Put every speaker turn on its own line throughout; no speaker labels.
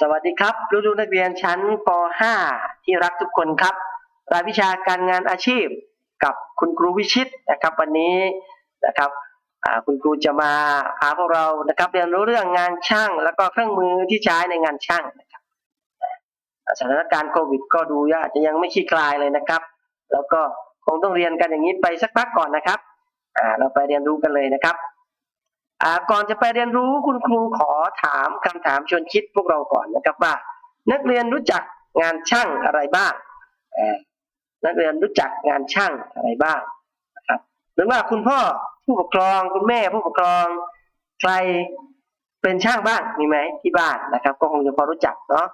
สวัสดีครับลูกๆนักเรียนชั้นป .5 ที่รักทุกคนครับรายวิชาการงานอาชีพกับคุณครูวิชิตนะครับ วันนี้นะครับคุณครูจะมาพาพวกเรานะครับเรียนรู้เรื่องงานช่าง แล้วก็เครื่องมือที่ใช้ในงานช่างนะครับสถานการณ์โควิด ก็ดูอาจจะยังไม่คลี่คลายเลยนะครับ แล้วก็คงต้องเรียนกันอย่างนี้ไปสักพักก่อนนะครับเราไปเรียนรู้กันเลยนะครับ ก่อนจะไปเรียนรู้คุณครูขอถามคำถามชวนคิดพวกเราก่อนนะครับว่า นักเรียนรู้จักงานช่างอะไรบ้างนักเรียนรู้จักงานช่างอะไรบ้างนะครับหรือว่าคุณพ่อผู้ปกครองคุณแม่ผู้ปกครองใครเป็นช่างบ้างมีไหมที่บ้านนะครับ ก็คงจะพอรู้จักเนาะ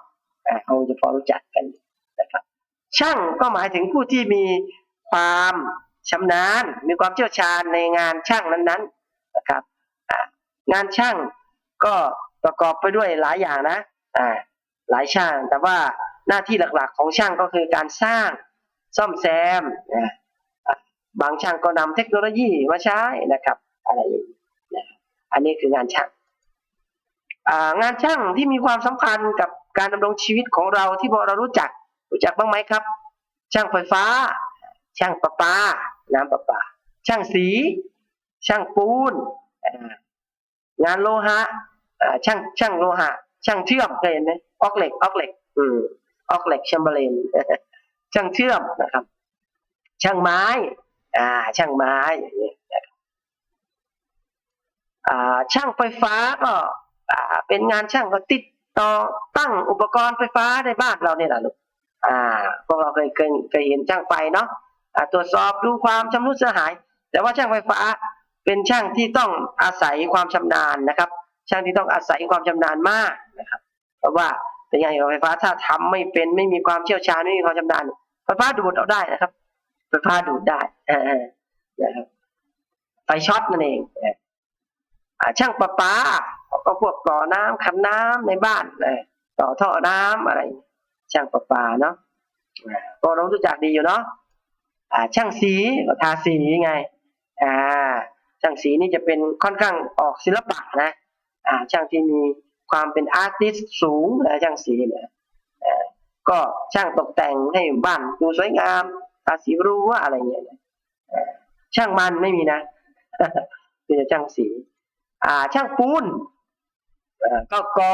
คงจะพอรู้จักกันนะครับ ช่างก็หมายถึงผู้ที่มีความชำนาญ มีความเชี่ยวชาญในงานช่างนั้นๆนะครับ งานช่างก็ประกอบไปด้วยหลายอย่างนะอ่าหลายช่าง แต่ว่าหน้าที่หลักๆของช่างก็คือการสร้างซ่อมแซมนะอะบางช่างก็นำเทคโนโลยีมาใช้นะครับ อะไรอย่างนี้นะอันนี้คืองานช่างอ่างานช่างที่มีความสำคัญกับการดำรงชีวิตของเราที่พวกเรารู้จักรู้จักบ้างไหมครับ ช่างไฟฟ้า ช่างประปา น้ำประปา ช่างสี ช่างปูนอ่า งานโลหะช่างช่างโลหะ ช่างเชื่อมเคยเห็นไหมออกเหล็กออกเหล็กอืมออกเหล็กแชมเบอร์เลนช่างเชื่อมนะครับ ช่างไม้ อ่า ช่างไม้อย่างนี้นะครับอ่าช่างไฟฟ้าก็อ่าเป็นงานช่างก็ติดต่อตั้งอุปกรณ์ไฟฟ้าในบ้านเราเนี่ยแหละลูกอ่าพวกเราเคยเคยเคยเห็นช่างไฟเนาะอ่าตรวจสอบดูความชำรุดเสียหาย แต่ว่าช่างไฟฟ้า เป็นช่างที่ต้องอาศัยความชำนาญนะครับ ช่างที่ต้องอาศัยความชำนาญมากนะครับ เพราะว่าเป็นงานเกี่ยวกับไฟฟ้าถ้าทำไม่เป็นไม่มีความเชี่ยวชาญไม่มีความชำนาญไฟฟ้าดูดเอาได้นะครับไฟฟ้าดูดได้เออนะครับไฟช็อตนั่นเองอช่างประปาก็พวกต่อน้ำขันน้ำในบ้านนะต่อท่อน้ำอะไร ช่างประปาเนาะก็รารู้จักดีอยู่เนาะช่างสีก็ทาสีไง อ่า ช่างสีนี่จะเป็นค่อนข้างออกศิลปะนะอ่าช่างที่มีความเป็นอาร์ติสสูงนะช่างสีเนี่ยก็ช่างตกแต่งให้บ้านดูสวยงามทาสีรู้ว่าอะไรเงี้ยช่างมันไม่มีนะมีแต่ช่างสี อ่า ช่างปูนอ่าก็กอ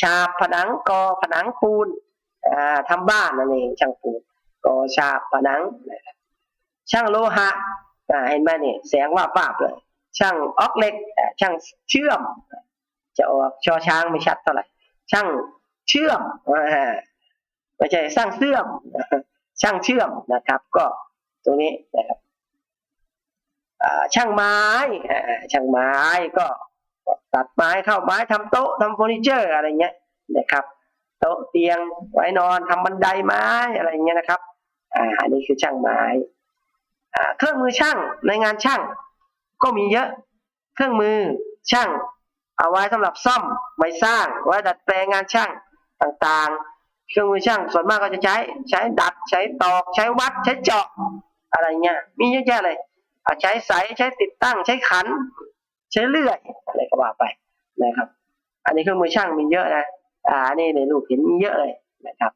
ฉาบผนังกอผนังปูนอ่าทำบ้านนั่นเองช่างปูนกอฉาบผนังช่างโลหะ เห็นไหมเนี่ยแสงว่าบวาบเลยช่างออกเล็กอ่ช่างเชื่อม จะออกชอช้างไม่ชัดเท่าไหร่ ช่างเชื่อมไม่ใช่สร้างเสื่อม ช่างเชื่อมนะครับ ก็ตรงนี้นะครับช่างไม้ช่างไม้ก็ตัดไม้เข้าไม้ทำโต๊ะทำเฟอร์นิเจอร์อะไรเงี้ยนะครับโต๊ะเตียงไว้นอนทำบันไดไม้อะไรเงี้ยนะครับ อ่าอันนี้คือช่างไม้ เครื่องมือช่างในงานช่าง ก็มีเยอะ เครื่องมือช่าง เอาไว้สำหรับซ่อมไว้สร้างไว้ดัดแปลงงานช่างต่างๆ เครื่องมือช่างส่วนมากก็จะใช้ ใช้ดัดใช้ตอกใช้วัดใช้เจาะอะไรเงี้ยมีเยอะแยะเลยอ่าใช้สายใช้ติดตั้งใช้ขัน ใช้เลื่อยอะไรก็ว่าไปนะครับ อันนี้เครื่องมือช่างมีเยอะนะอ่าอันนี่ในรูปเห็นมีเยอะเลยนะครับ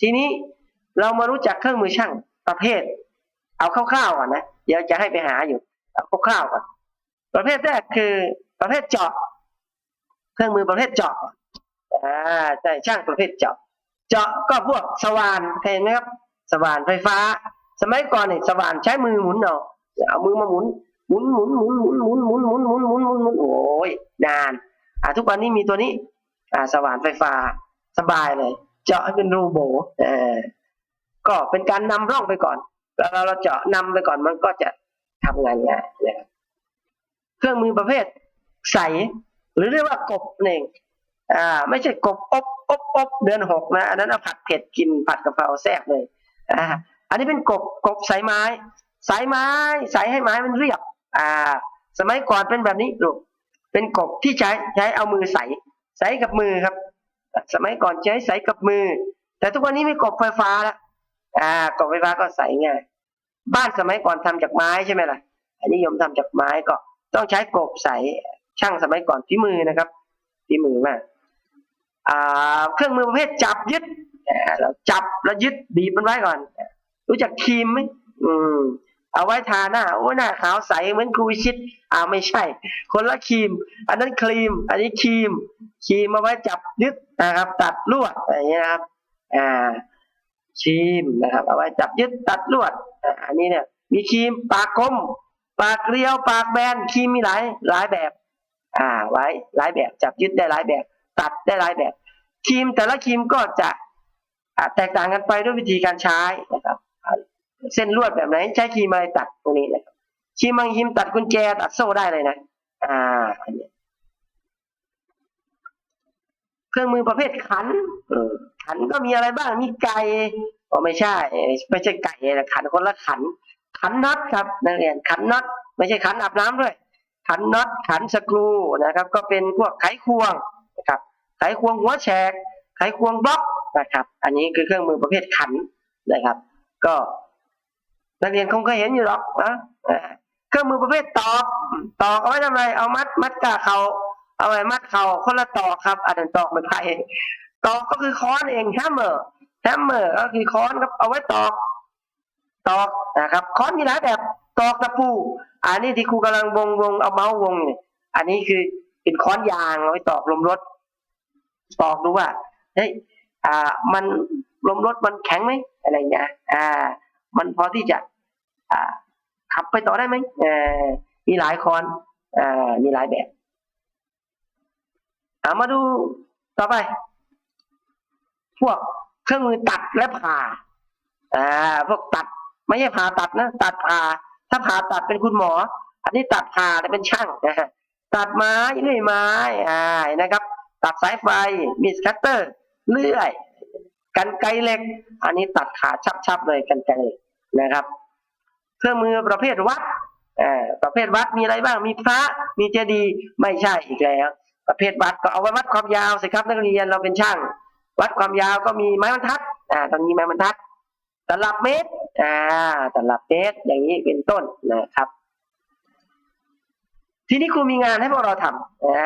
ทีนี้เรามารู้จักเครื่องมือช่างประเภท เอาคร่าวๆก่อนนะเดี๋ยวจะให้ไปหาอยู่เอาคร่าวๆก่อนประเภทแรกคือประเภทเจาะ เครื่องมือประเภทเจาะอ่าใช่ช่างประเภทเจาะ เจาะก็พวกสว่านเห็นไหมครับ สว่านไฟฟ้า สมัยก่อนเนี่ยสว่านใช้มือหมุนเอาเอามือมาหมุนหมุนหมุนหมุนหมุนหมุนหมุนหมุนหมุนหมุนหมุนหมุนโอ้ยนาน อ่าทุกวันนี้มีตัวนี้ อ่า สว่านไฟฟ้า สบายเลย เจาะให้เป็นรูโบเออก็เป็นการนำร่องไปก่อน แล้วเราเจาะนำไปก่อนมันก็จะทำงานง่ายนะครับเครื่องมือประเภทใส หรือเรียกว่ากบนั่นเองอ่า ไม่ใช่กบอบอบอบเดือนหกนะ อันนั้นเอาผัดเผ็ดกินผัดกะเพราแซ่บเลยอ่าอันนี้เป็นกบกบสายไม้ สายไม้สายให้ไม้มันเรียบ อ่า สมัยก่อนเป็นแบบนี้ลูกเป็นกบที่ใช้ใช้เอามือใสใสกับมือครับ สมัยก่อนใช้ใสกับมือ แต่ทุกวันนี้มีกบไฟฟ้าแล้วอ่ากบไฟฟ้าก็ใสง่าย บ้านสมัยก่อนทำจากไม้ใช่ไหมล่ะ อันนิยมทำจากไม้ก็ต้องใช้กบใส่ช่างสมัยก่อนฝีมือนะครับฝีมือมากเครื่องมือประเภทจับยึดเราจับแล้วยึดบีบมันไว้ก่อน รู้จักครีมไหมอืมเอาไว้ทาหน้าโอ้หน้าขาวใสเหมือนครูวิชิตอ่าไม่ใช่ คนละครีม อันนั้นครีม อันนี้ครีมครีมเอาไว้จับยึดนะครับ ตัดลวดอะไรอย่างเงี้ยครับ อ่า ครีมนะครับเอาไว้จับยึดตัดลวด อันนี้เนี่ยมีครีมปากกลมปากเรียว ปากแบนครีมมีหลายหลายแบบอ่าไว้หลายแบบจับยึดได้หลายแบบ ตัดได้หลายแบบครีมแต่ละครีมก็จะแตกต่างกันไปด้วยวิธีการใช้นะครับเส้นลวดแบบไหนใช้ครีมอะไรตัดตรงนี้นะครับครีมบางครีมตัดกุญแจตัดโซ่ได้เลยนะ อ่าอันนี้ เครื่องมือประเภทขันขันก็มีอะไรบ้างมีไก่อ๋อไม่ใช่ ไม่ใช่ไก่นะขันคนละขัน ขันน็อตครับนักเรียนขันน็อตไม่ใช่ขันอาบน้ำด้วย ขันน็อตขันสกรูนะครับ ก็เป็นพวกไขควงนะครับไขควงหัวแฉกไขควงบล็อกนะครับ อันนี้คือเครื่องมือประเภทขันนะครับ ก็นักเรียนคงเคยเห็นอยู่หรอกนะเครื่องมือประเภทตอกตอกเอาไว้ทำอะไรเอามัดมัดกาเขา เอาไว้มัดเขาคนละตอกครับ อันนั้นตอกไม่ใช่ตอกก็คือค้อนเองแฮมเมอร์แฮมเมอร์ก็คือค้อนครับเอาไว้ตอกตอกนะครับค้อนมีหลายแบบตอกตะปู อันนี้ที่ครูกำลังวงวงเอาเมาส์วงเนี่ยอันนี้คือเป็นค้อนยางเอาไว้ตอกลมรถ ตอกดูว่าเฮ้ยอ่า มันลมรถมันแข็งไหมอะไรเงี้ยอ่า มันพอที่จะ อ่า ขับไปต่อได้ไหมเออมีหลายคอนอ่ามีหลายแบบามาดูต่อไป พวกเครื่องมือตัดและผ่าอ่าพวกตัด ไม่ใช่ผ่าตัดนะ ตัดผ่า ถ้าผ่าตัดเป็นคุณหมอ อันนี้ตัดผ่าเป็นช่างนะฮะตัดไม้เลื่อยไม้อ่านะครับ ตัดสายไฟมีดคัตเตอร์ เลื่อย กันไกเหล็ก อันนี้ตัดขาชับๆเลยกันไกเหล็กนะครับ เครื่องมือประเภทวัดอ่าประเภทวัดมีอะไรบ้างมีพระมีเจดีย์ไม่ใช่อีกแล้ว ประเภทวัดก็เอาไว้วัดความยาวสิครับนักเรียนเราเป็นช่าง วัดความยาวก็มีไม้บรรทัดอ่าตอนนี้ไม้บรรทัดตลับเมตรอ่าตลับเมตรอย่างนี้เป็นต้นนะครับ ทีนี้ครูมีงานให้พวกเราทำอ่า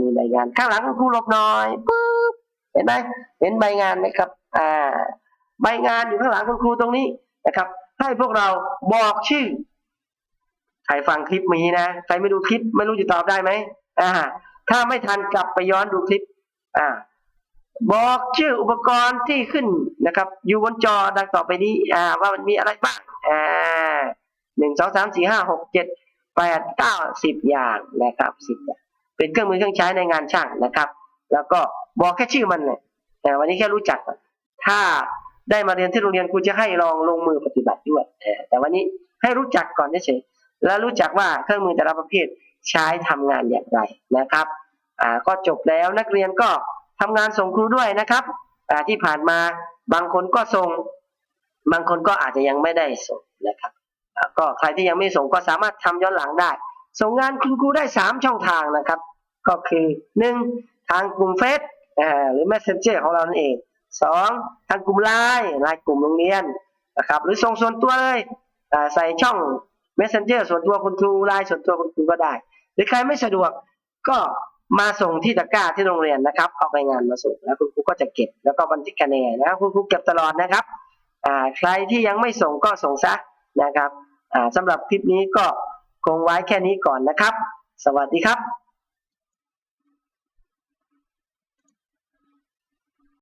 มีใบงานข้างหลังครูหลบหน่อยปึ๊บเห็นไหมเห็นใบงานไหมครับอ่าใบงานอยู่ข้างหลังคุณครูตรงนี้นะครับ ให้พวกเราบอกชื่อใครฟังคลิปนี้นะ ใครไม่ดูคลิปไม่รู้จะตอบได้ไหมอ่า ถ้าไม่ทันกลับไปย้อนดูคลิป อ่า บอกชื่ออุปกรณ์ที่ขึ้นนะครับ อยู่บนจอดังต่อไปนี้ อ่า ว่ามันมีอะไรบ้าง อ่าหนึ่งสองสามสี่ห้าหกเจ็ดแปดเก้าสิบอย่างนะครับสิบอย่างเป็นเครื่องมือเครื่องใช้ในงานช่างนะครับ แล้วก็บอกแค่ชื่อมันเลยแต่วันนี้แค่รู้จัก ถ้าได้มาเรียนที่โรงเรียนครูจะให้ลองลงมือปฏิบัติด้วยแต่วันนี้ให้รู้จักก่อนเฉยๆแล้วรู้จักว่าเครื่องมือแต่ละประเภท ใช้ทำงานอย่างไรนะครับอ่าก็จบแล้วนักเรียนก็ทำงานส่งครูด้วยนะครับอ่าที่ผ่านมาบางคนก็ส่ง บางคนก็อาจจะยังไม่ได้ส่งนะครับอ่าก็ใครที่ยังไม่ส่งก็สามารถทำย้อนหลังได้ ส่งงานคุณครูได้สามช่องทางนะครับ ก็คือหนึ่งทางกลุ่มเฟซอ่าหรือ messenger ของเรานั่นเองสองทางกลุ่มไลน์ไลน์กลุ่มโรงเรียนนะครับหรือส่งส่วนตัวเลยอ่าใส่ช่อง messenger ส่วนตัวคุณครูไลน์ส่วนตัวคุณครูก็ได้ หรือใครไม่สะดวกก็มาส่งที่ตะกร้าที่โรงเรียนนะครับ เอาไปงานมาส่งแล้วคุณครูก็จะเก็บแล้วก็บันทึกคะแนนนะครับคุณครูเก็บตลอดนะครับอ่าใครที่ยังไม่ส่งก็ส่งซะนะครับอ่าสำหรับคลิปนี้ก็คงไว้แค่นี้ก่อนนะครับ สวัสดีครับ